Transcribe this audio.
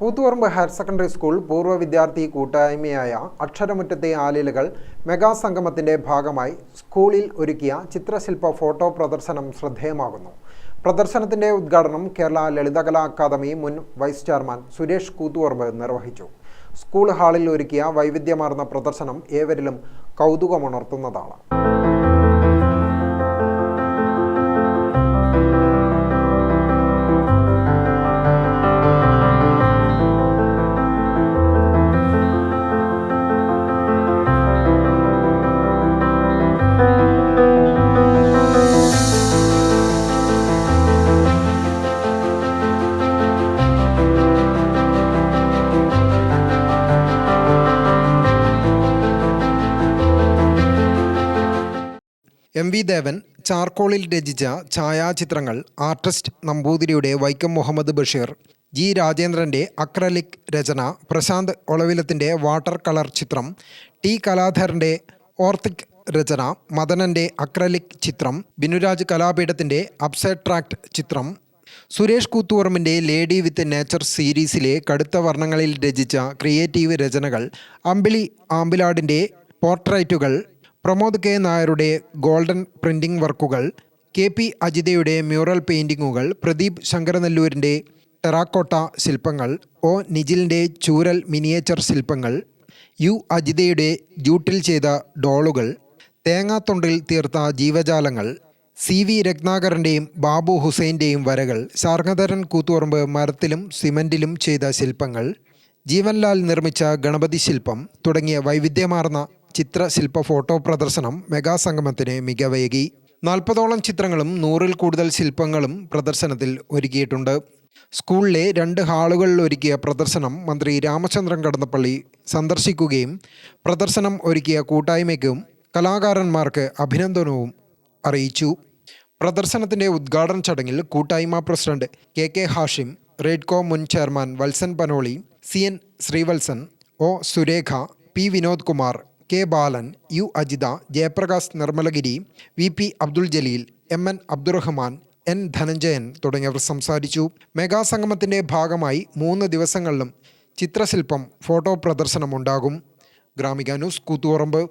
Koothuparamba higher secondary school പൂർവ വിദ്യാർത്ഥി കൂട്ടായ്മയായ അക്ഷരമുറ്റത്തെ ആലിലകൾ മെഗാ സംഗമത്തിന്റെ ഭാഗമായി സ്കൂളിൽ ഒരുക്കിയ ചിത്രശില്പ ഫോട്ടോ പ്രദർശനം ശ്രദ്ധേയമാകുന്നു. പ്രദർശനത്തിന്റെ ഉദ്ഘാടനം കേരള ലളിതകലാ അക്കാദമി മുൻ വൈസ് ചെയർമാൻ സുരേഷ് കൂത്തുപറമ്പ് നിർവഹിച്ചു. സ്കൂൾ ഹാളിൽ ഒരുക്കിയ വൈവിധ്യമാർന്ന പ്രദർശനം ഏവരിലും കൗതുകമുണർത്തുന്നതാണ്. എം വി ദേവൻ ചാർക്കോളിൽ രചിച്ച ഛായാചിത്രങ്ങൾ ആർട്ടിസ്റ്റ് നമ്പൂതിരിയുടെ വൈക്കം മുഹമ്മദ് ബഷീർ ജി രാജേന്ദ്രന്റെ അക്രലിക് രചന പ്രശാന്ത് ഒളവിലത്തിന്റെ വാട്ടർ കളർ ചിത്രം ടി കലാധരന്റെ ഓർത്തിക് രചന മദനന്റെ അക്രലിക് ചിത്രം ബിനുരാജ് കലാപീഠത്തിന്റെ അബ്സട്രാക്ട് ചിത്രം സുരേഷ് കൂത്തുവർമ്മിന്റെ ലേഡി വിത്ത് നേച്ചർ സീരീസിലെ കടുത്ത വർണങ്ങളിൽ രചിച്ച ക്രിയേറ്റീവ് രചനകൾ അമ്പിളി ആമ്പിലാടിന്റെ പോർട്രൈറ്റുകൾ പ്രമോദ് കെ. നായരുടെ ഗോൾഡൻ പ്രിന്റിംഗ് വർക്കുകൾ കെ. പി. അജിതയുടെ മ്യൂറൽ പെയിന്റിങ്ങുകൾ പ്രദീപ് ശങ്കരനെല്ലൂരിന്റെ ടെറാക്കോട്ട ശില്പങ്ങൾ ഒ. നിജിലിന്റെ ചൂരൽ മിനിയേച്ചർ ശില്പങ്ങൾ യു. അജിതയുടെ ജൂട്ടിൽ ചെയ്ത ഡോളുകൾ തേങ്ങാത്തൊണ്ടിൽ തീർത്ത ജീവജാലങ്ങൾ സി. വി. രത്നാകരന്റെയും ബാബു ഹുസൈന്റെയും വരകൾ ശാർഗധരൻ കൂത്തുപറമ്പ് മരത്തിലും സിമന്റിലും ചെയ്ത ശില്പങ്ങൾ ജീവൻലാൽ നിർമ്മിച്ച ഗണപതി ശില്പം തുടങ്ങിയ വൈവിധ്യമാർന്ന ചിത്രശില്പ ഫോട്ടോ പ്രദർശനം മെഗാസംഗമത്തിന് മികവേകി. നാൽപ്പതോളം ചിത്രങ്ങളും നൂറിൽ കൂടുതൽ ശില്പങ്ങളും പ്രദർശനത്തിൽ ഒരുക്കിയിട്ടുണ്ട്. സ്കൂളിലെ രണ്ട് ഹാളുകളിൽ ഒരുക്കിയ പ്രദർശനം മന്ത്രി രാമചന്ദ്രൻ കടന്നപ്പള്ളി സന്ദർശിക്കുകയും പ്രദർശനം ഒരുക്കിയ കൂട്ടായ്മയ്ക്കും കലാകാരന്മാർക്ക് അഭിനന്ദനവും അറിയിച്ചു. പ്രദർശനത്തിന്റെ ഉദ്ഘാടന ചടങ്ങിൽ കൂട്ടായ്മ president K K Hashim Redco മുൻ chairman Valsan Panoli C N Sreevalsan O Surekha P Vinod Kumar K Balan U Ajitha Jayaprakash Nirmalagiri V P Abdul Jaleel M N Abdurahman N Dhananjayan തുടങ്ങിയവർ സംസാരിച്ചു. Mega സംഗമത്തിന്റെ ഭാഗമായി മൂന്ന് ദിവസങ്ങളിലും ചിത്രശില്പം photo പ്രദർശനമുണ്ടാകും. Gramika news Koothuparamba.